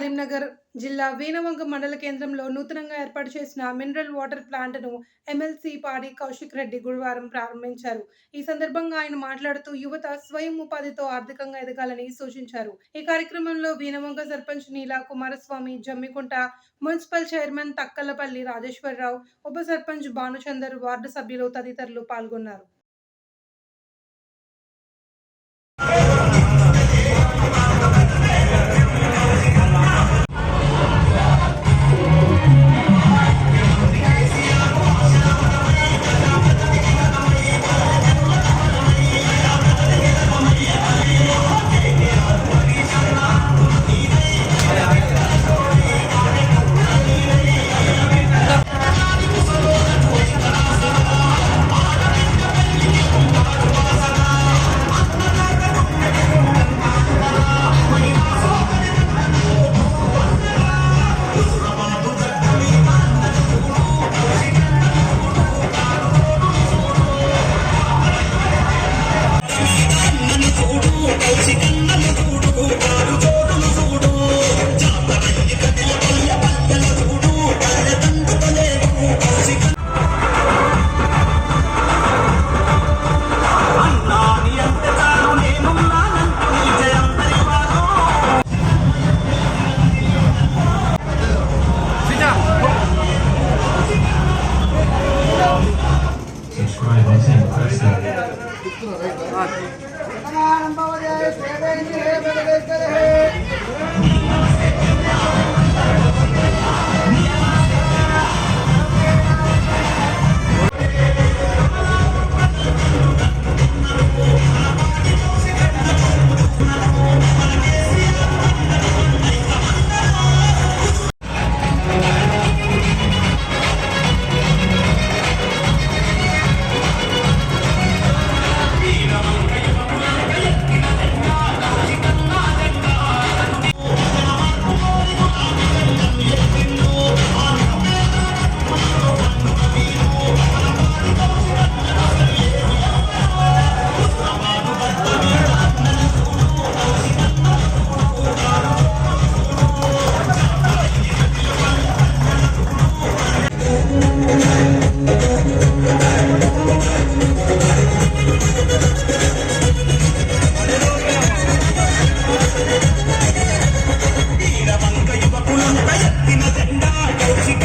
కరీంనగర్ జిల్లా వీణవంగ మండల కేంద్రంలో నూతనంగా ఏర్పాటు చేసిన మినరల్ వాటర్ ప్లాంట్ను ఎమ్మెల్సీ పాడి కౌశిక్ రెడ్డి గురువారం ప్రారంభించారు. ఈ సందర్భంగా ఆయన మాట్లాడుతూ యువత స్వయం ఉపాధితో ఆర్థికంగా ఎదగాలని సూచించారు. ఈ కార్యక్రమంలో వీణవంగ సర్పంచ్ నీలా కుమారస్వామి జమ్మికుంట మున్సిపల్ చైర్మన్ తక్కలపల్లి రాజేశ్వరరావు ఉప సర్పంచ్ భానుచందర్ వార్డు సభ్యులు తదితరులు పాల్గొన్నారు. చెప్తున్నారు